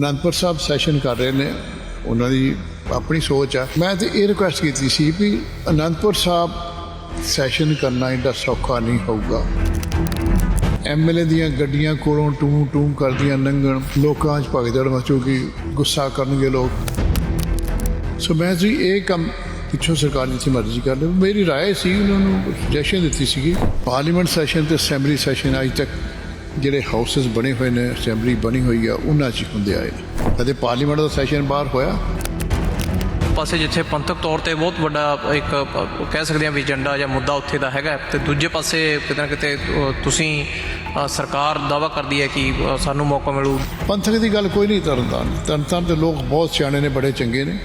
Anandpur Sahib session ਕਰ ਰਹੇ ਨੇ ਉਹਨਾਂ ਦੀ ਆਪਣੀ ਸੋਚ ਆ ਮੈਂ ਤੇ ਇਹ ਰਿਕੁਐਸਟ ਕੀਤੀ ਸੀ ਵੀ ਅਨੰਦਪੁਰ ਸਾਹਿਬ ਸੈਸ਼ਨ ਕਰਨਾ ਇੰਨਾ ਸੌਖਾ ਨਹੀਂ ਹੋਊਗਾ ਐਮਐਲਏ ਦੀਆਂ ਗੱਡੀਆਂ ਕੋਲੋਂ ਟੂ ਟੂ ਕਰਦੀਆਂ ਲੰਘਣ ਲੋਕਾਂ 'ਚ ਭਗਦੜ ਮਚੂਗੀ ਗੁੱਸਾ ਕਰਨਗੇ ਲੋਕ ਸੋ ਮੈਂ ਜੀ ਇਹ ਕੰਮ ਪਿੱਛੋਂ ਸਰਕਾਰ ਨੇ ਸੀ ਮਰਜ਼ੀ ਕਰ ਲਈ ਮੇਰੀ رائے ਸੀ ਉਹਨਾਂ ਨੂੰ ਸੁਜੈਸ਼ਨ ਦਿੱਤੀ ਸੀਗੀ ਪਾਰਲੀਮੈਂਟ ਸੈਸ਼ਨ ਤੇ ਅਸੈਂਬਲੀ ਸੈਸ਼ਨ ਅਜੇ ਤੱਕ ਜਿਹੜੇ ਹਾਊਸਸ ਬਣੇ ਹੋਏ ਨੇ ਅਸੈਂਬਲੀ ਬਣੀ ਹੋਈ ਆ ਉਹਨਾਂ 'ਚ ਹੁੰਦੇ ਆਏ ਨੇ। ਕਦੇ ਪਾਰਲੀਮੈਂਟ ਦਾ ਸੈਸ਼ਨ ਬਾਹਰ ਹੋਇਆ? ਪਾਸੇ ਜਿੱਥੇ ਪੰਥਕ ਤੌਰ ਤੇ ਬਹੁਤ ਵੱਡਾ ਇੱਕ ਕਹਿ ਸਕਦੇ ਹਾਂ ਵੀ ਏਜੰਡਾ ਜਾਂ ਮੁੱਦਾ ਉੱਥੇ ਦਾ ਹੈਗਾ ਤੇ ਦੂਜੇ ਪਾਸੇ ਕਿਤੇ ਨਾ ਕਿਤੇ ਤੁਸੀਂ ਸਰਕਾਰ ਦਾਵਾ ਕਰਦੀ ਹੈ ਕਿ ਸਾਨੂੰ ਮੌਕਾ ਮਿਲੂ। ਪੰਥਕ ਦੀ ਗੱਲ ਕੋਈ ਨਹੀਂ ਤਰਨਤਾਰਨ। ਤਰਨਤਾਰਨ ਦੇ ਲੋਕ ਬਹੁਤ ਸਿਆਣੇ ਨੇ ਬੜੇ ਚੰਗੇ ਨੇ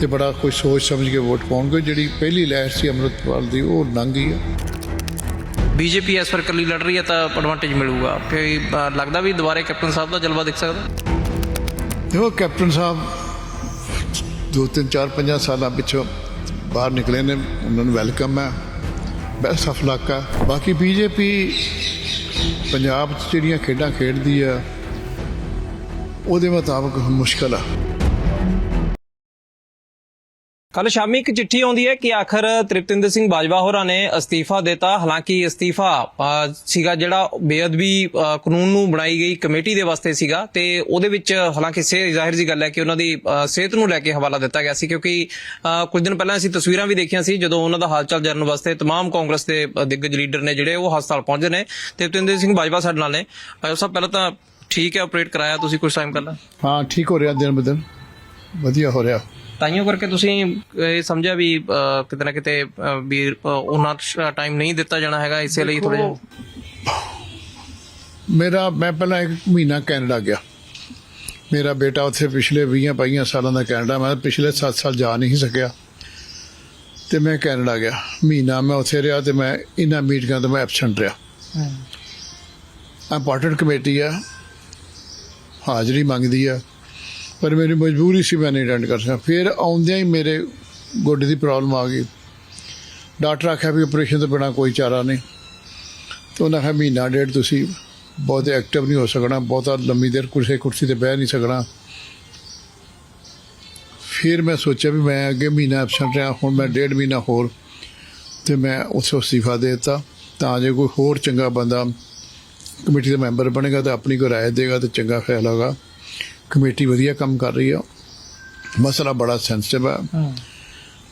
ਤੇ ਬੜਾ ਕੋਈ ਸੋਚ ਸਮਝ ਕੇ ਵੋਟ ਪਾਉਣਗੇ। ਜਿਹੜੀ ਪਹਿਲੀ ਲਹਿਰ ਸੀ ਅੰਮ੍ਰਿਤਪਾਲ ਦੀ ਉਹ ਲੰਘ ਗਈ ਆ ਬੀਜੇਪੀ ਇਸ ਵਾਰ ਇਕੱਲੀ ਲੜ ਰਹੀ ਹੈ ਤਾਂ ਐਡਵਾਂਟੇਜ ਮਿਲੂਗਾ। ਕਿ ਲੱਗਦਾ ਵੀ ਦੁਬਾਰੇ ਕੈਪਟਨ ਸਾਹਿਬ ਦਾ ਜਲਵਾ ਦਿਖ ਸਕਦਾ? ਦੇਖੋ, ਕੈਪਟਨ ਸਾਹਿਬ ਦੋ ਤਿੰਨ ਚਾਰ ਪੰਜਾਂ ਸਾਲਾਂ ਪਿੱਛੋਂ ਬਾਹਰ ਨਿਕਲੇ ਨੇ, ਉਹਨਾਂ ਨੂੰ ਵੈਲਕਮ ਹੈ ਬੈਸਟ ਆਫ ਲੱਕ ਹੈ। ਬਾਕੀ ਬੀਜੇਪੀ ਪੰਜਾਬ 'ਚ ਜਿਹੜੀਆਂ ਖੇਡਾਂ ਖੇਡਦੀ ਆ ਉਹਦੇ ਮੁਤਾਬਕ ਮੁਸ਼ਕਲ ਆ। ਕੱਲ ਸ਼ਾਮੀ ਇੱਕ ਚਿੱਠੀ ਆਉਂਦੀ ਹੈ ਕਿ ਆਖਰ ਤ੍ਰਿਪਤਿੰਦਰ ਸਿੰਘ ਬਾਜਵਾ ਹੋਰਾਂ ਨੇ ਅਸਤੀਫਾ ਦਿੱਤਾ ਹਾਲਾਂਕਿ ਅਸਤੀਫਾ ਅ, ਸੀਗਾ ਜਿਹੜਾ ਬੇਅਦਬੀ ਅ, ਕਾਨੂੰਨ ਨੂੰ ਬਣਾਈ ਗਈ ਕਮੇਟੀ ਦੇ ਵਾਸਤੇ ਸੀਗਾ ਤੇ ਉਹਦੇ ਵਿੱਚ ਹਾਲਾਂਕਿ ਸੇ ਜ਼ਾਹਿਰ ਜੀ ਗੱਲ ਹੈ ਕਿ ਉਹਨਾਂ ਦੀ ਅ, ਸਿਹਤ ਨੂੰ ਲੈ ਕੇ ਹਵਾਲਾ ਦਿੱਤਾ ਗਿਆ ਸੀ ਕਿਉਂਕਿ ਅ, ਕੁਝ ਦਿਨ ਪਹਿਲਾਂ ਅਸੀਂ ਤਸਵੀਰਾਂ ਵੀ ਦੇਖੀਆਂ ਸੀ ਜਦੋਂ ਉਹਨਾਂ ਦਾ ਹਾਲਚਾਲ ਜਾਣਨ ਵਾਸਤੇ तमाम ਕਾਂਗਰਸ ਦੇ ਅ, ਦਿੱਗਜ ਲੀਡਰ ਨੇ ਜਿਹੜੇ ਉਹ ਹਸਪਤਾਲ ਪਹੁੰਚੇ ਨੇ ਤੇ ਤ੍ਰਿਪਤਿੰਦਰ ਸਿੰਘ ਬਾਜਵਾ ਸਾਡੇ ਨਾਲ ਨੇ ਬਾਜਵਾ ਸਾਹਿਬ ਪਹਿਲਾਂ ਤਾਂ ਠੀਕ ਹੈ ਆਪਰੇਟ ਕਰਾਇਆ ਤੁਸੀਂ ਕੁਝ ਟਾਈਮ ਪਹਿਲਾਂ ਹਾਂ ਠੀਕ ਹੋ ਰਿਹਾ ਦਿਨ ਬ ਦਿਨ ਵਧੀਆ ਹੋ ਰਿਹਾ ਤਾਈਓ ਕਰਕੇ ਤੁਸੀਂ ਇਹ ਸਮਝਿਆ ਵੀ ਕਿਤੇ ਨਾ ਕਿਤੇ ਵੀ ਉਹਨਾਂ ਟਾਈਮ ਨਹੀਂ ਦਿੱਤਾ ਜਾਣਾ ਹੈਗਾ ਇਸੇ ਲਈ ਥੋੜਾ ਜਿਹਾ ਮੇਰਾ ਮੈਂ ਪਹਿਲਾਂ ਇੱਕ ਮਹੀਨਾ ਕੈਨੇਡਾ ਗਿਆ। ਮੇਰਾ ਬੇਟਾ ਉੱਥੇ ਪਿਛਲੇ 20 22 ਸਾਲਾਂ ਦਾ ਕੈਨੇਡਾ ਮੈਂ ਪਿਛਲੇ 7 ਸਾਲ ਜਾ ਨਹੀਂ ਸਕਿਆ। ਤੇ ਮੈਂ ਕੈਨੇਡਾ ਗਿਆ। ਮਹੀਨਾ ਮੈਂ ਉੱਥੇ ਰਿਹਾ ਤੇ ਮੈਂ ਇਹਨਾਂ ਮੀਟਿੰਗਾਂ ਤੋਂ ਮੈਂ ਐਬਸੈਂਟ ਰਿਹਾ। ਇੰਪੋਰਟੈਂਟ ਕਮੇਟੀ ਆ। ਹਾਜ਼ਰੀ ਮੰਗਦੀ ਆ। ਪਰ ਮੇਰੀ ਮਜਬੂਰੀ ਸੀ ਮੈਂ ਨਹੀਂ ਅਟੈਂਡ ਕਰ ਸਕਿਆ। ਫਿਰ ਆਉਂਦਿਆਂ ਹੀ ਮੇਰੇ ਗੋਡੇ ਦੀ ਪ੍ਰੋਬਲਮ ਆ ਗਈ। ਡਾਕਟਰ ਆਖਿਆ ਵੀ ਆਪਰੇਸ਼ਨ ਤੋਂ ਬਿਨਾ ਕੋਈ ਚਾਰਾ ਨਹੀਂ। ਤਾਂ ਉਹਨਾਂ ਕਿਹਾ ਮਹੀਨਾ ਡੇਢ ਤੁਸੀਂ ਬਹੁਤ ਐਕਟਿਵ ਨਹੀਂ ਹੋ ਸਕਣਾ, ਬਹੁਤਾ ਲੰਮੀ ਦੇਰ ਕੁਰਸੀ ਕੁਰਸੀ ਤੇ ਬਹਿ ਨਹੀਂ ਸਕਣਾ। ਫਿਰ ਮੈਂ ਸੋਚਿਆ ਵੀ ਮੈਂ ਅੱਗੇ ਮਹੀਨਾ ਐਬਸੈਂਟ ਰਿਹਾ, ਹੁਣ ਮੈਂ ਡੇਢ ਮਹੀਨਾ ਹੋਰ ਤੇ ਮੈਂ ਉਸ ਅਸਤੀਫਾ ਦੇ ਦਿੱਤਾ। ਤਾਂ ਜੇ ਕੋਈ ਹੋਰ ਚੰਗਾ ਬੰਦਾ ਕਮੇਟੀ ਦਾ ਮੈਂਬਰ ਬਣੇਗਾ ਤਾਂ ਆਪਣੀ ਕੋਈ ਰਾਏ ਦੇਗਾ ਤੇ ਚੰਗਾ ਫੈਸਲਾ ਹੋਗਾ ਕਮੇਟੀ ਵਧੀਆ ਕੰਮ ਕਰ ਰਹੀ ਆ। ਮਸਲਾ ਬੜਾ ਸੈਂਸਿਟਿਵ ਹੈ।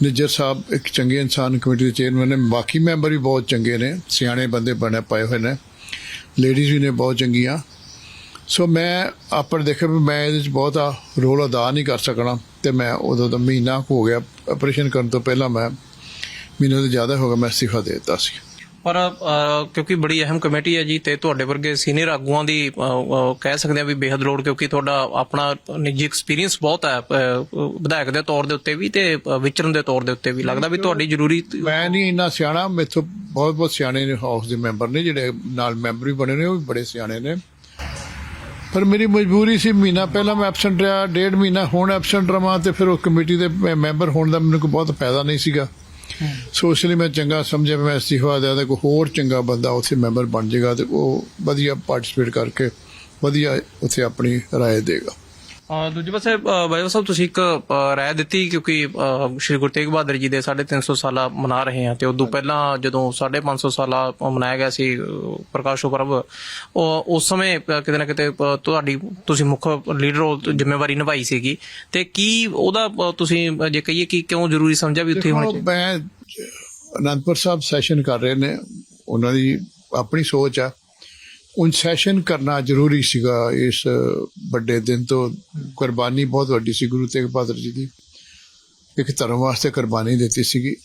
ਨਿੱਜਰ ਸਾਹਿਬ ਇੱਕ ਚੰਗੇ ਇਨਸਾਨ ਕਮੇਟੀ ਦੇ ਚੇਅਰਮੈਨ ਨੇ। ਬਾਕੀ ਮੈਂਬਰ ਵੀ ਬਹੁਤ ਚੰਗੇ ਨੇ। ਸਿਆਣੇ ਬੰਦੇ ਬਣੇ ਪਏ ਹੋਏ ਨੇ। ਲੇਡੀਜ਼ ਵੀ ਨੇ ਬਹੁਤ ਚੰਗੀਆਂ। ਸੋ ਮੈਂ ਆਪਰ ਦੇਖਿਆ ਵੀ ਮੈਂ ਇਹਦੇ ਵਿੱਚ ਬਹੁਤਾ ਰੋਲ ਅਦਾ ਨਹੀਂ ਕਰ ਸਕਣਾ। ਤੇ ਮੈਂ ਉਦੋਂ ਦਾ ਮਹੀਨਾ ਹੋ ਗਿਆ। ਆਪਰੇਸ਼ਨ ਕਰਨ ਤੋਂ ਪਹਿਲਾਂ ਮੈਂ ਮਹੀਨੇ ਤੋਂ ਜ਼ਿਆਦਾ ਹੋ ਗਿਆ ਮੈਂ ਅਸਤੀਫਾ ਦੇ ਦਿੱਤਾ ਸੀ। ਪਰ ਅਹ, ਕਿਉਂਕਿ ਬੜੀ ਅਹਿਮ ਕਮੇਟੀ ਹੈ ਜੀ ਤੇ ਤੁਹਾਡੇ ਵਰਗੇ ਸੀਨੀਅਰ ਆਗੂਆਂ ਦੀ ਅਹ, ਅਹ, ਕਹਿ ਸਕਦੇ ਆ ਵੀ ਬੇਹੱਦ ਲੋੜ ਕਿਉਂਕਿ ਤੁਹਾਡਾ ਆਪਣਾ ਨਿੱਜੀ ਐਕਸਪੀਰੀਅੰਸ ਬਹੁਤ ਹੈ ਅਹ, ਵਿਧਾਇਕ ਦੇ ਤੌਰ ਦੇ ਉੱਤੇ ਵੀ ਤੇ ਅਹ, ਵਿਚਰਨ ਦੇ ਤੌਰ ਦੇ ਉੱਤੇ ਵੀ। ਲੱਗਦਾ ਵੀ ਤੁਹਾਡੀ ਜ਼ਰੂਰੀ ਮੈਂ ਨਹੀਂ ਇੰਨਾ ਸਿਆਣਾ ਮੇਥੋਂ ਬਹੁਤ ਬਹੁਤ ਸਿਆਣੇ ਨੇ ਹਾਊਸ ਦੇ ਮੈਂਬਰ ਨੇ ਜਿਹੜੇ ਨਾਲ ਮੈਂਬਰ ਵੀ ਬਣੇ ਨੇ ਉਹ ਵੀ ਬੜੇ ਸਿਆਣੇ ਨੇ। ਪਰ ਮੇਰੀ ਮਜਬੂਰੀ ਸੀ ਮਹੀਨਾ ਪਹਿਲਾਂ ਮੈਂ ਐਬਸੈਂਟ ਰਿਹਾ ਡੇਢ ਮਹੀਨਾ ਹੁਣ ਐਬਸੈਂਟ ਰਵਾਂ ਤੇ ਫਿਰ ਉਹ ਕਮੇਟੀ ਦੇ ਮੈਂ ਮੈਂਬਰ ਹੋਣ ਦਾ ਮੈਨੂੰ ਕੋਈ ਬਹੁਤ ਫਾਇਦਾ ਨਹੀਂ ਸੀਗਾ। ਸੋ ਇਸ ਲਈ ਮੈਂ ਚੰਗਾ ਸਮਝਿਆ, ਮੈਂ ਅਸਤੀਫਾ ਦੇ ਦਿਆਂ ਕੋਈ ਹੋਰ ਚੰਗਾ ਬੰਦਾ ਉੱਥੇ ਮੈਂਬਰ ਬਣ ਜਾਏਗਾ ਤੇ ਉਹ ਵਧੀਆ ਪਾਰਟਿਸਿਪੇਟ ਕਰਕੇ ਵਧੀਆ ਉੱਥੇ ਆਪਣੀ ਰਾਏ ਦੇਗਾ। ਦੂਜੇ ਪਾਸੇ ਬਾਜਵਾ ਸਾਹਿਬ ਤੁਸੀਂ ਇੱਕ ਰਾਏ ਦਿੱਤੀ ਕਿਉਂਕਿ ਸ਼੍ਰੀ ਗੁਰੂ ਤੇਗ ਬਹਾਦਰ ਜੀ ਦੇ 350 ਸਾਲਾ ਮਨਾ ਰਹੇ ਹਾਂ ਤੇ ਉਦੋਂ ਪਹਿਲਾਂ ਜਦੋਂ 550 ਸਾਲਾ ਮਨਾਇਆ ਗਿਆ ਸੀ ਪ੍ਰਕਾਸ਼ੋ ਪਰਬ ਉਹ ਉਸ ਸਮੇਂ ਕਿਤੇ ਨਾ ਕਿਤੇ ਤੁਹਾਡੀ ਤੁਸੀਂ ਮੁੱਖ ਲੀਡਰ ਜ਼ਿੰਮੇਵਾਰੀ ਨਿਭਾਈ ਸੀਗੀ। ਤੇ ਕੀ ਉਹਦਾ ਤੁਸੀਂ ਜੇ ਕਹੀਏ ਕਿ ਕਿਉਂ ਜ਼ਰੂਰੀ ਸਮਝਿਆ ਵੀ ਉੱਥੇ ਹੋਣਾ ਚਾਹੀਦਾ? ਮੈਂ ਅਨੰਦਪੁਰ ਸਾਹਿਬ ਸੈਸ਼ਨ ਕਰ ਰਹੇ ਨੇ। ਉਹਨਾਂ ਦੀ ਆਪਣੀ ਸੋਚ ਆ। ਸੈਸ਼ਨ ਕਰਨਾ ਜ਼ਰੂਰੀ ਸੀਗਾ ਇਸ ਵੱਡੇ ਦਿਨ ਤੋਂ। ਕੁਰਬਾਨੀ ਬਹੁਤ ਵੱਡੀ ਸੀ, ਗੁਰੂ ਤੇਗ ਬਹਾਦਰ ਜੀ ਦੀ। ਇੱਕ ਧਰਮ ਵਾਸਤੇ ਕੁਰਬਾਨੀ ਦਿੱਤੀ ਸੀਗੀ।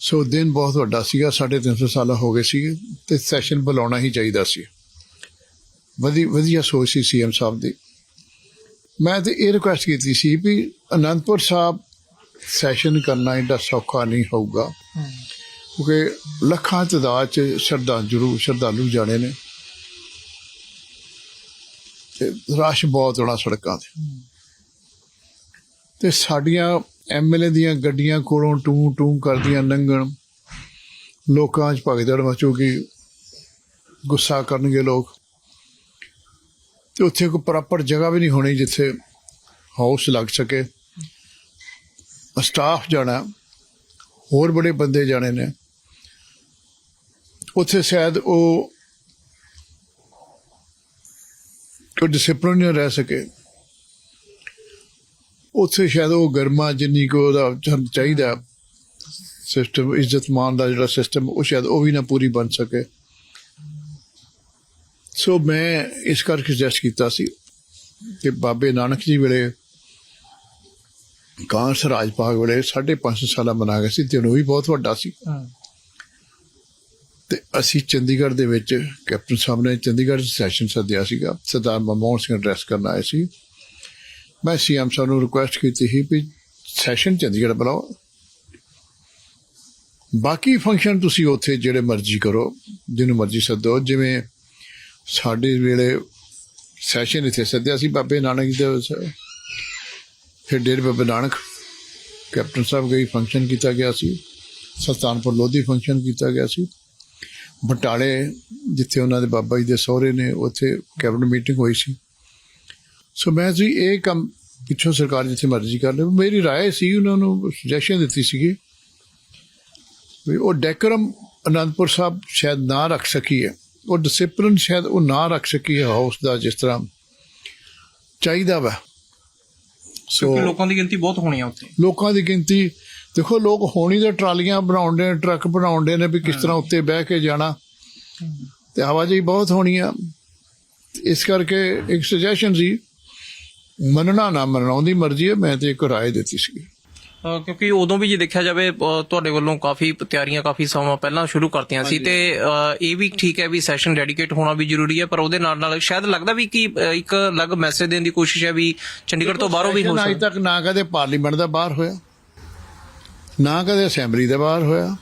ਸੋ ਦਿਨ ਬਹੁਤ ਵੱਡਾ ਸੀਗਾ 350 ਸਾਲਾ ਹੋ ਗਏ ਸੀਗੇ ਤੇ ਸੈਸ਼ਨ ਬੁਲਾਉਣਾ ਹੀ ਚਾਹੀਦਾ ਸੀ। ਵਧੀ, ਵਧੀਆ ਸੋਚ ਸੀ ਸੀਐਮ ਸਾਹਿਬ ਦੀ। ਮੈਂ ਤੇ ਇਹ ਰਿਕੁਐਸਟ ਕੀਤੀ ਸੀ ਵੀ ਅਨੰਦਪੁਰ ਸਾਹਿਬ ਸੈਸ਼ਨ ਕਰਨਾ ਇੰਨਾ ਸੌਖਾ ਨਹੀਂ ਹੋਊਗਾ। ਕਿਉਂਕਿ ਲੱਖਾਂ ਤਾਦਾਦ ਚ ਸ਼ਰਧਾਂਜਲੂ ਸ਼ਰਧਾਲੂ ਜਾਣੇ ਨੇ। ਤੇ ਰਸ਼ ਬਹੁਤ ਹੋਣਾ ਸੜਕਾਂ ਤੇ। ਤੇ ਸਾਡੀਆਂ ਐਮਐਲਏ ਦੀਆਂ ਗੱਡੀਆਂ ਕੋਲੋਂ ਟੂ ਟੂ ਕਰਦੀਆਂ ਲੰਘਣ ਲੋਕਾਂ 'ਚ ਭਗਦੜ ਮਚੂਗੀ ਗੁੱਸਾ ਕਰਨਗੇ ਲੋਕ। ਤੇ ਉੱਥੇ ਕੋਈ ਪ੍ਰੋਪਰ ਜਗ੍ਹਾ ਵੀ ਨਹੀਂ ਹੋਣੀ ਜਿੱਥੇ ਹਾਊਸ ਲੱਗ ਸਕੇ। ਸਟਾਫ ਜਾਣਾ। ਹੋਰ ਬੜੇ ਬੰਦੇ ਜਾਣੇ ਨੇ। ਉੱਥੇ ਸ਼ਾਇਦ ਉਹ ਕੋਈ ਡਿਸਪਲਿਨ ਰਹਿ ਸਕੇ। ਉੱਥੇ ਸ਼ਾਇਦ ਉਹ ਗਰਮਾ ਜਿੰਨੀ ਕੋ ਉਹਦਾ ਚ- ਚਾਹੀਦਾ ਸਿਸਟਮ ਇੱਜ਼ਤ ਮਾਨ ਦਾ ਜਿਹੜਾ ਸਿਸਟਮ ਉਹ ਸ਼ਾਇਦ ਉਹ ਵੀ ਨਾ ਪੂਰੀ ਬਣ ਸਕੇ। ਸੋ ਮੈਂ ਇਸ ਕਰਕੇ ਸੁਜੈਸਟ ਕੀਤਾ ਸੀ ਕਿ ਬਾਬੇ ਨਾਨਕ ਜੀ ਵੇਲੇ ਕਾਂਸ ਰਾਜ ਭਾਗ ਵੇਲੇ 5.5 ਸਾਲਾ ਮਨਾ ਗਿਆ ਸੀ, ਤੇ ਉਹ ਵੀ ਬਹੁਤ ਵੱਡਾ ਸੀ। ਤੇ ਅਸੀਂ ਚੰਡੀਗੜ੍ਹ ਦੇ ਵਿੱਚ ਕੈਪਟਨ ਸਾਹਿਬ ਨੇ ਚੰਡੀਗੜ੍ਹ ਸੈਸ਼ਨ ਸੱਦਿਆ ਸੀਗਾ। ਸਰਦਾਰ ਮਨਮੋਹਨ ਸਿੰਘ ਐਡਰੈਸ ਕਰਨ ਆਏ ਸੀ। ਮੈਂ ਸੀਐਮ ਸਾਹਿਬ ਨੂੰ ਰਿਕੁਐਸਟ ਕੀਤੀ ਸੀ ਵੀ ਸੈਸ਼ਨ ਚੰਡੀਗੜ੍ਹ ਬੁਲਾਓ ਬਾਕੀ ਫੰਕਸ਼ਨ ਤੁਸੀਂ ਉੱਥੇ ਜਿਹੜੇ ਮਰਜ਼ੀ ਕਰੋ, ਜਿਹਨੂੰ ਮਰਜ਼ੀ ਸੱਦੋ। ਜਿਵੇਂ ਸਾਡੇ ਵੇਲੇ ਸੈਸ਼ਨ ਇੱਥੇ ਸੱਦਿਆ ਸੀ ਬਾਬੇ ਨਾਨਕ ਜੀ ਦੇ ਫਿਰ ਡੇਰੇ ਬਾਬੇ ਨਾਨਕ ਕੈਪਟਨ ਸਾਹਿਬ ਗਈ ਫੰਕਸ਼ਨ ਕੀਤਾ ਗਿਆ ਸੀ। ਸੁਲਤਾਨਪੁਰ ਲੋਧੀ ਫੰਕਸ਼ਨ ਕੀਤਾ ਗਿਆ ਸੀ। ਬਟਾਲੇ ਜਿੱਥੇ ਉਹਨਾਂ ਦੇ ਬਾਬਾ ਜੀ ਦੇ ਸਹੁਰੇ ਨੇ ਉੱਥੇ ਕੈਬਨਿਟ ਮੀਟਿੰਗ ਹੋਈ ਸੀ ਸੋ ਮੈਂ ਜੀ ਇਹ ਕੰਮ ਪਿੱਛੋਂ ਸਰਕਾਰ ਜਿੱਥੇ ਮਰਜ਼ੀ ਕਰ ਲੈ ਮੇਰੀ رائے ਸੀ ਉਹਨਾਂ ਨੂੰ ਸੁਜੈਸ਼ਨ ਦਿੱਤੀ ਸੀਗੀ ਵੀ ਉਹ ਡੈਕਰਮ ਅਨੰਦਪੁਰ ਸਾਹਿਬ ਸ਼ਾਇਦ ਨਾ ਰੱਖ ਸਕੀ ਹੈ ਉਹ ਡਿਸਪਲਿਨ ਸ਼ਾਇਦ ਉਹ ਨਾ ਰੱਖ ਸਕੀ ਹੈ ਹਾਊਸ ਦਾ ਜਿਸ ਤਰ੍ਹਾਂ ਚਾਹੀਦਾ ਵਾ ਸੋ ਕਿਉਂਕਿ ਲੋਕਾਂ ਦੀ ਗਿਣਤੀ ਬਹੁਤ ਹੋਣੀ ਆ ਉੱਥੇ ਲੋਕਾਂ ਦੀ ਗਿਣਤੀ ਦੇਖੋ ਲੋਕ ਹੋਣੀ ਦੇ ਟਰਾਲੀਆਂ ਬਣਾਉਂਦੇ ਨੇ ਟਰੱਕ ਬਣਾਉਂਦੇ ਨੇ ਵੀ ਕਿਸ ਤਰ੍ਹਾਂ ਉੱਤੇ ਬਹਿ ਕੇ ਜਾਣਾ। ਤੇ ਆਵਾਜਾਈ ਬਹੁਤ ਹੋਣੀ ਆ। ਇਸ ਕਰਕੇ ਇੱਕ ਸੁਜੈਸ਼ਨ ਸੀ ਮੰਨਣਾ ਨਾ ਮੰਨਣਾ ਉਹਦੀ ਮਰਜ਼ੀ ਹੈ ਮੈਂ ਤੇ ਇੱਕ ਰਾਏ ਦਿੱਤੀ ਸੀ। ਕਿਉਂਕਿ ਉਦੋਂ ਵੀ ਜੇ ਦੇਖਿਆ ਜਾਵੇ ਤੁਹਾਡੇ ਵੱਲੋਂ ਕਾਫੀ ਤਿਆਰੀਆਂ ਕਾਫੀ ਸਮਾਂ ਪਹਿਲਾਂ ਸ਼ੁਰੂ ਕਰਤੀਆਂ ਸੀ ਤੇ ਇਹ ਵੀ ਠੀਕ ਹੈ ਵੀ ਸੈਸ਼ਨ ਡੈਡੀਕੇਟ ਹੋਣਾ ਵੀ ਜ਼ਰੂਰੀ ਹੈ ਪਰ ਉਹਦੇ ਨਾਲ ਨਾਲ ਸ਼ਾਇਦ ਲੱਗਦਾ ਵੀ ਕਿ ਇੱਕ ਅਲੱਗ ਮੈਸੇਜ ਦੇਣ ਦੀ ਕੋਸ਼ਿਸ਼ ਹੈ ਵੀ ਚੰਡੀਗੜ੍ਹ ਤੋਂ ਬਾਹਰੋਂ ਵੀ ਹੋ ਸਕਦਾ। ਅਜੇ ਤੱਕ ਨਾ ਕਦੇ ਪਾਰਲੀਮੈਂਟ ਦਾ ਬਾਹਰ ਹੋਇਆ। ਨਾ ਕਦੇ ਅਸੈਂਬਲੀ ਦੇ ਬਾਹਰ ਹੋਇਆ।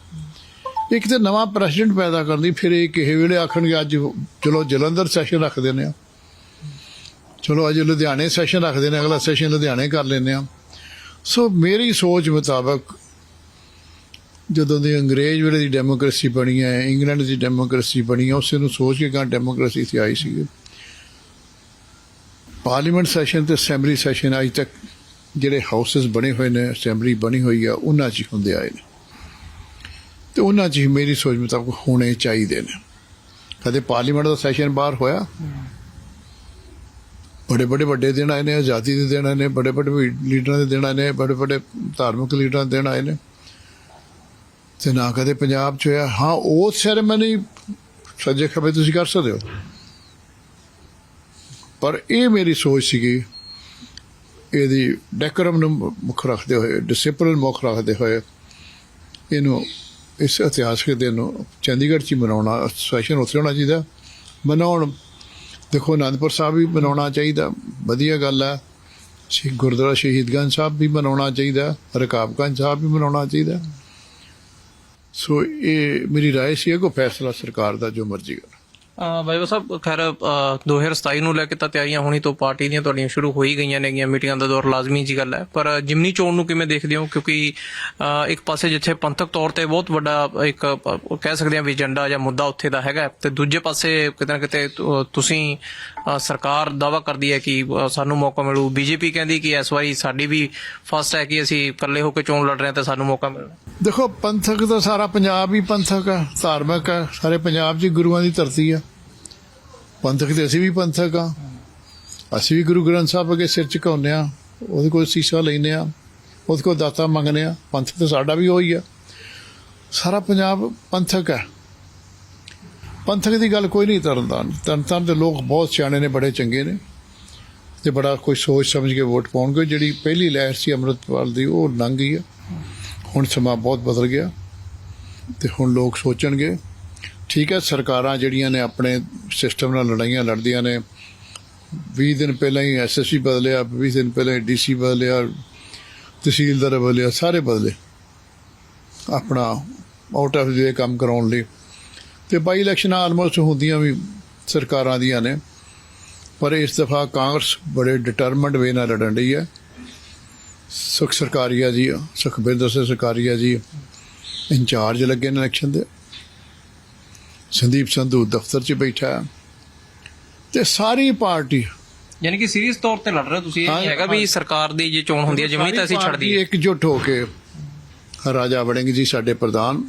ਇੱਕ ਤੇ ਨਵਾਂ ਪ੍ਰੈਜ਼ੀਡੈਂਟ ਪੈਦਾ ਕਰਨ ਦੀ ਫਿਰ ਇਹ ਕਿਸੇ ਵੇਲੇ ਆਖਣਗੇ ਅੱਜ ਚਲੋ ਜਲੰਧਰ ਸੈਸ਼ਨ ਰੱਖ ਦਿੰਦੇ ਆ ਚਲੋ ਅੱਜ ਲੁਧਿਆਣੇ ਸੈਸ਼ਨ ਰੱਖਦੇ ਨੇ ਅਗਲਾ ਸੈਸ਼ਨ ਲੁਧਿਆਣੇ ਕਰ ਲੈਂਦੇ ਆ ਸੋ ਮੇਰੀ ਸੋਚ ਮੁਤਾਬਕ ਜਦੋਂ ਦੀ ਅੰਗਰੇਜ਼ ਵੇਲੇ ਦੀ ਡੈਮੋਕ੍ਰੇਸੀ ਬਣੀ ਹੈ, ਇੰਗਲੈਂਡ ਦੀ ਡੈਮੋਕ੍ਰੇਸੀ ਬਣੀ ਹੈ, ਉਸੇ ਨੂੰ ਸੋਚ ਕੇ ਕਾਂ ਡੈਮੋਕ੍ਰੇਸੀ ਇੱਥੇ ਆਈ ਸੀ ਪਾਰਲੀਮੈਂਟ ਸੈਸ਼ਨ ਤੇ ਅਸੈਂਬਲੀ ਸੈਸ਼ਨ ਅੱਜ ਤੱਕ ਜਿਹੜੇ ਹਾਊਸਸ ਬਣੇ ਹੋਏ ਨੇ ਅਸੈਂਬਲੀ ਬਣੀ ਹੋਈ ਆ, ਉਹਨਾਂ 'ਚ ਹੀ ਹੁੰਦੇ ਆਏ ਨੇ। ਤੇ ਉਹਨਾਂ 'ਚ ਹੀ ਮੇਰੀ ਸੋਚ ਮੁਤਾਬਕ ਹੋਣੇ ਚਾਹੀਦੇ ਨੇ। ਕਦੇ ਪਾਰਲੀਮੈਂਟ ਦਾ ਸੈਸ਼ਨ ਬਾਹਰ ਹੋਇਆ? ਬੜੇ ਬੜੇ ਵੱਡੇ ਦਿਨ ਆਏ ਨੇ, ਆਜ਼ਾਦੀ ਦੇ ਦਿਨ ਆਏ ਨੇ, ਬੜੇ ਬੜੇ ਲੀਡਰਾਂ ਦੇ ਦਿਨ ਆਏ ਨੇ, ਬੜੇ ਬੜੇ ਧਾਰਮਿਕ ਲੀਡਰਾਂ ਦੇ ਦਿਨ ਆਏ ਨੇ। ਤੇ ਨਾ ਕਦੇ ਪੰਜਾਬ 'ਚ ਹੋਇਆ। ਹਾਂ, ਉਹ ਸੈਰੇਮਨੀ ਸੱਜੇ ਖੱਬੇ ਤੁਸੀਂ ਕਰ ਸਕਦੇ ਹੋ। ਪਰ ਇਹ ਮੇਰੀ ਸੋਚ ਸੀਗੀ ਇਹਦੀ ਡੈਕੋਰਮ ਨੂੰ ਮੁੱਖ ਰੱਖਦੇ ਹੋਏ ਡਿਸਪਲਿਨ ਮੁੱਖ ਰੱਖਦੇ ਹੋਏ ਇਹਨੂੰ ਇਸ ਇਤਿਹਾਸਕ ਦਿਨ ਨੂੰ ਚੰਡੀਗੜ੍ਹ 'ਚ ਹੀ ਮਨਾਉਣਾ ਸੈਸ਼ਨ ਉੱਥੇ ਹੋਣਾ ਚਾਹੀਦਾ ਮਨਾਉਣ ਦੇਖੋ ਅਨੰਦਪੁਰ ਸਾਹਿਬ ਵੀ ਮਨਾਉਣਾ ਚਾਹੀਦਾ ਵਧੀਆ ਗੱਲ ਹੈ ਸ਼ਹੀਦ ਗੁਰਦੁਆਰਾ ਸ਼ਹੀਦਗੰਜ ਸਾਹਿਬ ਵੀ ਮਨਾਉਣਾ ਚਾਹੀਦਾ ਰਕਾਬਗੰਜ ਸਾਹਿਬ ਵੀ ਮਨਾਉਣਾ ਚਾਹੀਦਾ ਸੋ ਇਹ ਮੇਰੀ رائے ਸੀ ਕਿ ਫੈਸਲਾ ਸਰਕਾਰ ਦਾ ਜੋ ਮਰਜ਼ੀ ਕਰ ਅ, ਸਾਹਿਬ ਖੈਰ ਅ, 2027 ਨੂੰ ਲੈ ਕੇ ਤਾਂ ਤਿਆਰੀਆਂ ਹੋਣੀ ਤੋਂ ਪਾਰਟੀ ਦੀਆਂ ਤੁਹਾਡੀਆਂ ਸ਼ੁਰੂ ਹੋ ਹੀ ਗਈਆਂ ਨੇਗੀਆਂ ਮੀਟਿੰਗਾਂ ਦਾ ਦੌਰ ਲਾਜ਼ਮੀ ਜੀ ਗੱਲ ਹੈ। ਪਰ ਜਿਮਨੀ ਚੋਣ ਨੂੰ ਕਿਵੇਂ ਦੇਖਦੇ ਹੋ? ਕਿਉਂਕਿ ਇੱਕ ਪਾਸੇ ਜਿੱਥੇ ਪੰਥਕ ਤੌਰ ਤੇ ਬਹੁਤ ਵੱਡਾ ਇੱਕ ਕਹਿ ਸਕਦੇ ਹਾਂ ਵੀ ਏਜੰਡਾ ਜਾਂ ਮੁੱਦਾ ਉੱਥੇ ਦਾ ਹੈਗਾ ਤੇ ਦੂਜੇ ਪਾਸੇ ਕਿਤੇ ਨਾ ਕਿਤੇ ਤੁਸੀਂ ਸਰਕਾਰ ਦਾਵਾ ਕਰਦੀ ਹੈ ਕਿ ਸਾਨੂੰ ਮੌਕਾ ਮਿਲੂ। ਬੀਜੇਪੀ ਕਹਿੰਦੀ ਕਿ ਇਸ ਵਾਰੀ ਸਾਡੀ ਵੀ ਫਸਟ ਹੈ ਕਿ ਅਸੀਂ ਇਕੱਲੇ ਹੋ ਕੇ ਚੋਣ ਲੜ ਰਹੇ ਹਾਂ ਤੇ ਸਾਨੂੰ ਮੌਕਾ ਮਿਲਣਾ ਦੇਖੋ ਪੰਥਕ ਤਾਂ ਸਾਰਾ ਪੰਜਾਬ ਹੀ ਪੰਥਕ ਹੈ ਧਾਰਮਿਕ ਹੈ ਸਾਰੇ ਪੰਜਾਬ 'ਚ ਗੁਰੂਆਂ ਦੀ ਧਰਤੀ ਹੈ। ਪੰਥਕ ਤੇ ਅਸੀਂ ਵੀ ਪੰਥਕ ਆ ਅਸੀਂ ਵੀ ਗੁਰੂ ਗ੍ਰੰਥ ਸਾਹਿਬ ਅੱਗੇ ਸਿਰ ਝੁਕਾਉਂਦੇ ਆ ਉਹਦੇ ਕੋਲ ਸੀਸਾ ਲੈਂਦੇ ਆ ਉਹਦੇ ਕੋਲ ਦਾਤਾ ਮੰਗਦੇ ਆ ਪੰਥਕ ਤਾਂ ਸਾਡਾ ਵੀ ਉਹੀ ਆ। ਸਾਰਾ ਪੰਜਾਬ ਪੰਥਕ ਹੈ। ਪੰਥਕ ਦੀ ਗੱਲ ਕੋਈ ਨਹੀਂ ਤਰਨਤਾਰਨ। ਤਰਨਤਾਰਨ ਦੇ ਲੋਕ ਬਹੁਤ ਸਿਆਣੇ ਨੇ, ਬੜੇ ਚੰਗੇ ਨੇ। ਤੇ ਬੜਾ ਕੋਈ ਸੋਚ ਸਮਝ ਕੇ ਵੋਟ ਪਾਉਣਗੇ। ਜਿਹੜੀ ਪਹਿਲੀ ਲਹਿਰ ਸੀ ਅੰਮ੍ਰਿਤਪਾਲ ਦੀ, ਉਹ ਲੰਘ ਗਈ ਆ। ਹੁਣ ਸਮਾਂ ਬਹੁਤ ਬਦਲ ਗਿਆ। ਤੇ ਹੁਣ ਲੋਕ ਸੋਚਣਗੇ। ਠੀਕ ਹੈ, ਸਰਕਾਰਾਂ ਜਿਹੜੀਆਂ ਨੇ ਆਪਣੇ ਸਿਸਟਮ ਨਾਲ ਲੜਾਈਆਂ ਲੜਦੀਆਂ ਨੇ। 20 ਦਿਨ ਪਹਿਲਾਂ ਹੀ ਐਸਐਸਪੀ ਬਦਲਿਆ 20 ਦਿਨ ਪਹਿਲਾਂ ਹੀ ਡੀਸੀ ਬਦਲਿਆ, ਤਹਿਸੀਲਦਾਰ ਬਦਲਿਆ, ਸਾਰੇ ਬਦਲੇ। ਆਪਣਾ ਆਊਟ ਆਫ ਦੇ ਕੰਮ ਕਰਾਉਣ ਲਈ। ਤੇ ਬਾਈ ਇਲੈਕਸ਼ਨਾਂ ਆਲਮੋਸਟ ਹੁੰਦੀਆਂ ਵੀ ਸਰਕਾਰਾਂ ਦੀਆਂ ਨੇ। ਪਰ ਇਸ ਦਫਾ ਕਾਂਗਰਸ ਬੜੇ ਡਿਟਰਮਿੰਡ ਵੇ ਨਾਲ ਲੜਨ ਰਹੀ ਹੈ। ਸੁਖ ਸਰਕਾਰੀਆ ਜੀ, ਸੁਖਬਿੰਦਰ ਸਿੰਘ ਸਰਕਾਰੀਆ ਜੀ ਇੰਚਾਰਜ ਲੱਗੇ ਨੇ ਇਲੈਕਸ਼ਨ ਦੇ। ਸੰਦੀਪ ਸੰਧੂ ਦਫ਼ਤਰ 'ਚ ਬੈਠਾ। ਤੇ ਸਾਰੀ ਪਾਰਟੀ ਯਾਨੀ ਕਿ ਸੀਰੀਅਸ ਤੌਰ ਤੇ ਲੜ ਰਹੇ ਤੁਸੀਂ ਇਹ ਨਹੀਂ ਹੈਗਾ ਵੀ ਸਰਕਾਰ ਦੀ ਜੇ ਚੋਣ ਹੁੰਦੀ ਹੈ ਜਿਵੇਂ ਤਾਂ ਅਸੀਂ ਛੱਡ ਦਈਏ ਇਕਜੁੱਟ ਹੋ ਕੇ ਰਾਜਾ ਵੜਿੰਗ ਜੀ ਸਾਡੇ ਪ੍ਰਧਾਨ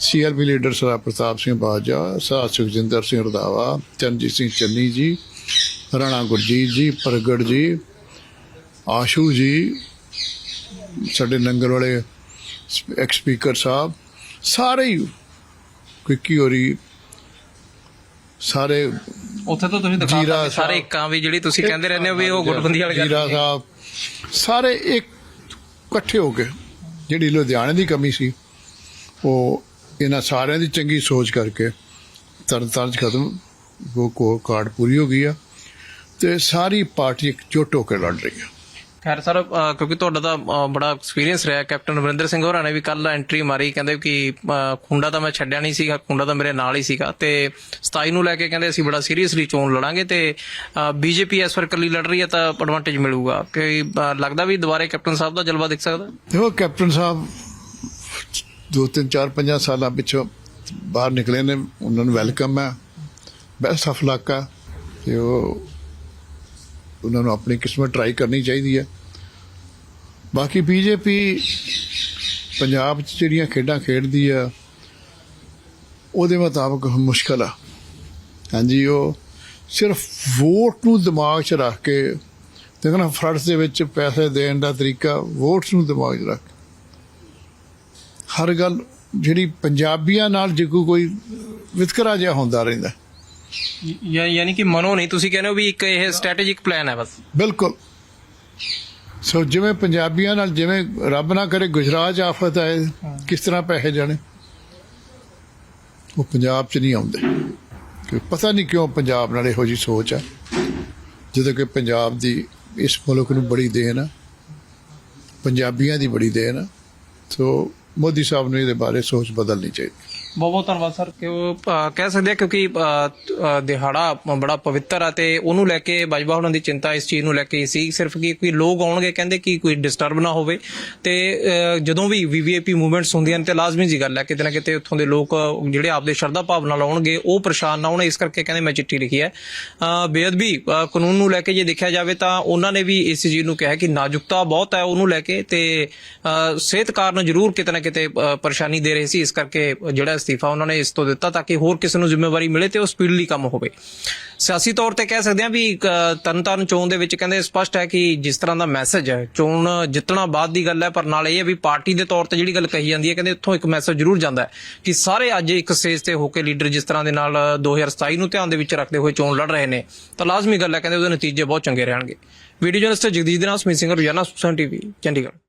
ਸੀਆਰਪੀ ਲੀਡਰ ਸਰਦਾਰ ਪ੍ਰਤਾਪ ਸਿੰਘ ਬਾਜਾ ਸਰਦਾਰ ਸੁਖਜਿੰਦਰ ਸਿੰਘ ਰੰਧਾਵਾ ਚਰਨਜੀਤ ਸਿੰਘ ਚੰਨੀ ਜੀ ਰਾਣਾ ਗੁਰਜੀਤ ਜੀ ਪ੍ਰਗਟ ਜੀ ਆਸ਼ੂ ਜੀ ਸਾਡੇ ਨੰਗਲ ਵਾਲੇ ਐਕਸ ਸਪੀਕਰ ਸਾਹਿਬ ਸਾਰੇ ਹੀ ਕਿੱਕੀ ਹੋਰੀ ਸਾਰੇ ਉੱਥੇ ਤਾਂ ਤੁਸੀਂ ਦਿਖਾ ਜੀਰਾ ਸਾਰੇ ਸਾਹਿਬ। ਇੱਕਾਂ ਵੀ ਜਿਹੜੀ ਤੁਸੀਂ ਕਹਿੰਦੇ ਰਹਿੰਦੇ ਹੋ ਵੀ ਉਹ ਗੁੱਟਬੰਦੀ ਵਾਲੀ ਗੱਲ ਜੀਰਾ। ਸਾਹਿਬ ਸਾਰੇ ਇੱਕ ਇਕੱਠੇ ਹੋ ਕੇ ਜਿਹੜੀ ਲੁਧਿਆਣੇ ਦੀ ਕਮੀ ਸੀ ਉਹ ਇਹਨਾਂ ਸਾਰਿਆਂ ਦੀ ਚੰਗੀ ਸੋਚ ਕਰਕੇ ਤਰਨ ਤਾਰਨ 'ਚ ਖਤਮ ਉਹ ਕੋ ਕਾਰਡ ਪੂਰੀ ਹੋ ਗਈ ਆ ਤੇ ਸਾਰੀ ਪਾਰਟੀ ਇਕਜੁੱਟ ਹੋ ਕੇ ਲੜ ਰਹੀ ਹੈ ਖੈਰ ਸਰ ਕਿਉਂਕਿ ਤੁਹਾਡਾ ਤਾਂ ਬੜਾ ਐਕਸਪੀਰੀਅੰਸ ਰਿਹਾ। ਕੈਪਟਨ ਅਮਰਿੰਦਰ ਸਿੰਘ ਹੋਰਾਂ ਨੇ ਵੀ ਕੱਲ ਐਂਟਰੀ ਮਾਰੀ। ਕਹਿੰਦੇ ਕਿ ਅ, ਖੁੰਡਾ ਤਾਂ ਮੈਂ ਛੱਡਿਆ ਨਹੀਂ ਸੀਗਾ ਖੁੰਡਾ ਤਾਂ ਮੇਰੇ ਨਾਲ ਹੀ ਸੀਗਾ। ਤੇ 27 ਨੂੰ ਲੈ ਕੇ ਕਹਿੰਦੇ ਅਸੀਂ ਬੜਾ ਸੀਰੀਅਸਲੀ ਚੋਣ ਲੜਾਂਗੇ ਤੇ ਬੀਜੇਪੀ ਇਸ ਵਾਰ ਇਕੱਲੀ ਲੜ ਰਹੀ ਹੈ ਤਾਂ ਐਡਵਾਂਟੇਜ ਮਿਲੂਗਾ। ਕਿ ਲੱਗਦਾ ਵੀ ਦੁਬਾਰੇ ਕੈਪਟਨ ਸਾਹਿਬ ਦਾ ਜਲਵਾ ਦਿਖ ਸਕਦਾ? ਦੇਖੋ ਕੈਪਟਨ ਸਾਹਿਬ ਦੋ ਤਿੰਨ ਚਾਰ ਪੰਜਾਂ ਸਾਲਾਂ ਪਿੱਛੋਂ ਬਾਹਰ ਨਿਕਲੇ ਨੇ। ਉਹਨਾਂ ਨੂੰ ਵੈਲਕਮ ਹੈ। ਬੈਸਟ ਆਫ ਲੱਕ ਆ ਤੇ ਉਹ ਉਹਨਾਂ ਨੂੰ ਆਪਣੀ ਕਿਸਮਤ ਟਰਾਈ ਕਰਨੀ ਚਾਹੀਦੀ ਹੈ। ਬਾਕੀ ਬੀਜੇਪੀ ਪੰਜਾਬ 'ਚ ਜਿਹੜੀਆਂ ਖੇਡਾਂ ਖੇਡਦੀ ਆ, ਉਹਦੇ ਮੁਤਾਬਕ ਮੁਸ਼ਕਲ ਆ। ਹਾਂਜੀ, ਉਹ ਸਿਰਫ ਵੋਟ ਨੂੰ ਦਿਮਾਗ 'ਚ ਰੱਖ ਕੇ ਦੇਖਣਾ ਫਰਜ਼ ਦੇ ਵਿੱਚ ਪੈਸੇ ਦੇਣ ਦਾ ਤਰੀਕਾ ਵੋਟਸ ਨੂੰ ਦਿਮਾਗ 'ਚ ਰੱਖ। ਹਰ ਗੱਲ ਜਿਹੜੀ ਪੰਜਾਬੀਆਂ ਨਾਲ ਜਿੱਕੂ ਕੋਈ ਵਿਤਕਰਾ ਜਿਹਾ ਹੁੰਦਾ ਰਹਿੰਦਾ। ਯਾ- ਯਾਨੀ ਕਿ ਮਨੋ ਨਹੀਂ ਤੁਸੀਂ ਕਹਿੰਦੇ ਹੋ ਵੀ ਇੱਕ ਇਹ ਸਟ੍ਰੈਟੇਜਿਕ ਪਲਾਨ ਹੈ ਬਸ। ਬਿਲਕੁਲ। ਸੋ ਜਿਵੇਂ ਪੰਜਾਬੀਆਂ ਨਾਲ ਜਿਵੇਂ ਰੱਬ ਨਾ ਕਰੇ ਗੁਜਰਾਤ 'ਚ ਆਫਤ ਆਏ ਕਿਸ ਤਰ੍ਹਾਂ ਪੈਸੇ ਜਾਣੇ? ਉਹ ਪੰਜਾਬ 'ਚ ਨਹੀਂ ਆਉਂਦੇ। ਕਿ ਪਤਾ ਨਹੀਂ ਕਿਉਂ ਪੰਜਾਬ ਨਾਲ ਇਹੋ ਜੀ ਸੋਚ ਆ। ਜਦੋਂ ਕਿ ਪੰਜਾਬ ਦੀ ਇਸ ਮੁਲਕ ਨੂੰ ਬੜੀ ਦੇਣ ਆ। ਪੰਜਾਬੀਆਂ ਦੀ ਬੜੀ ਦੇਣ ਆ। ਸੋ ਮੋਦੀ ਸਾਹਿਬ ਨੂੰ ਇਹਦੇ ਬਾਰੇ ਸੋਚ ਬਦਲਣੀ ਚਾਹੀਦੀ। ਬਹੁਤ ਬਹੁਤ ਧੰਨਵਾਦ ਸਰ। ਕਿ ਉਹ ਅ, ਕਹਿ ਸਕਦੇ ਆ ਕਿਉਂਕਿ ਅ, ਅ, ਦਿਹਾੜਾ ਬੜਾ ਪਵਿੱਤਰ ਆ ਤੇ ਉਹਨੂੰ ਲੈ ਕੇ ਬਾਜਵਾ ਹੋਣਾ ਦੀ ਚਿੰਤਾ ਇਸ ਚੀਜ਼ ਨੂੰ ਲੈ ਕੇ ਸੀ। ਸਿਰਫ ਕਿ ਕੋਈ ਲੋਕ ਆਉਣਗੇ ਕਹਿੰਦੇ ਕਿ ਕੋਈ ਡਿਸਟਰਬ ਨਾ ਹੋਵੇ ਤੇ ਅ, ਜਦੋਂ ਵੀ ਵੀਵੀਆਈਪੀ ਮੂਵਮੈਂਟਸ ਹੁੰਦੀਆਂ ਨੇ ਤੇ ਲਾਜ਼ਮੀ ਜੀ ਗੱਲ ਹੈ ਕਿਤੇ ਨਾ ਕਿਤੇ ਉੱਥੋਂ ਦੇ ਲੋਕ ਜਿਹੜੇ ਆਪਦੇ ਸ਼ਰਧਾ ਭਾਵ ਨਾਲ ਆਉਣਗੇ ਉਹ ਪਰੇਸ਼ਾਨ ਨਾ ਹੋਣ। ਇਸ ਕਰਕੇ ਕਹਿੰਦੇ ਮੈਂ ਚਿੱਠੀ ਲਿਖੀ ਹੈ। ਅ, ਬੇਅਦਬੀ ਅ, ਕਾਨੂੰਨ ਨੂੰ ਲੈ ਕੇ ਜੇ ਦੇਖਿਆ ਜਾਵੇ ਤਾਂ ਉਹਨਾਂ ਨੇ ਵੀ ਇਸ ਚੀਜ਼ ਨੂੰ ਕਿਹਾ ਕਿ ਨਾਜ਼ੁਕਤਾ ਬਹੁਤ ਹੈ ਉਹਨੂੰ ਲੈ ਕੇ ਤੇ ਅ, ਸਿਹਤ ਕਾਰਨ ਜ਼ਰੂਰ ਕਿਤੇ ਨਾ ਕਿਤੇ ਅ, ਪਰੇਸ਼ਾਨੀ ਦੇ ਰਹੇ ਸੀ। ਇਸ ਕਰਕੇ ਜਿਹੜਾ ਅਸਤੀਫਾ ਉਹਨਾਂ ਨੇ ਇਸ ਤੋਂ ਦਿੱਤਾ ਤਾਂ ਕਿ ਹੋਰ ਕਿਸੇ ਨੂੰ ਜ਼ਿੰਮੇਵਾਰੀ ਮਿਲੇ ਤੇ ਉਹ ਸਪੀਡਲੀ ਕੰਮ ਹੋਵੇ। ਸਿਆਸੀ ਤੌਰ ਤੇ ਕਹਿ ਸਕਦੇ ਹਾਂ ਵੀ ਅ, ਚੋਣ ਦੇ ਵਿੱਚ ਕਹਿੰਦੇ ਸਪਸ਼ਟ ਹੈ ਕਿ ਜਿਸ ਤਰ੍ਹਾਂ ਦਾ ਮੈਸੇਜ ਹੈ ਚੋਣ ਜਿੱਤਣਾ ਬਾਅਦ ਦੀ ਗੱਲ ਹੈ ਪਰ ਨਾਲ ਇਹ ਹੈ ਵੀ ਪਾਰਟੀ ਦੇ ਤੌਰ ਤੇ ਜਿਹੜੀ ਗੱਲ ਕਹੀ ਜਾਂਦੀ ਹੈ ਕਹਿੰਦੇ ਉੱਥੋਂ ਇੱਕ ਮੈਸੇਜ ਜ਼ਰੂਰ ਜਾਂਦਾ ਹੈ ਕਿ ਸਾਰੇ ਅੱਜ ਇੱਕ ਸਟੇਜ ਤੇ ਹੋ ਕੇ ਲੀਡਰ ਜਿਸ ਤਰ੍ਹਾਂ ਦੇ ਨਾਲ 2027 ਨੂੰ ਧਿਆਨ ਦੇ ਵਿੱਚ ਰੱਖਦੇ ਹੋਏ ਚੋਣ ਲੜ ਰਹੇ ਨੇ ਤਾਂ ਲਾਜ਼ਮੀ ਗੱਲ ਹੈ ਕਹਿੰਦੇ ਉਹਦੇ ਨਤੀਜੇ ਬਹੁਤ ਚੰਗੇ ਰਹਿਣਗੇ। ਵੀਡੀਓ ਜਰਨਲਿਸਟ ਜਗਦੀਸ਼ ਦੇ ਨਾਲ ਸਮੀਤ ਸਿੰਘ ਰੋਜ਼ਾਨਾ ਸੁਖਸਨ ਟੀਵੀ ਚੰਡੀਗੜ੍ਹ।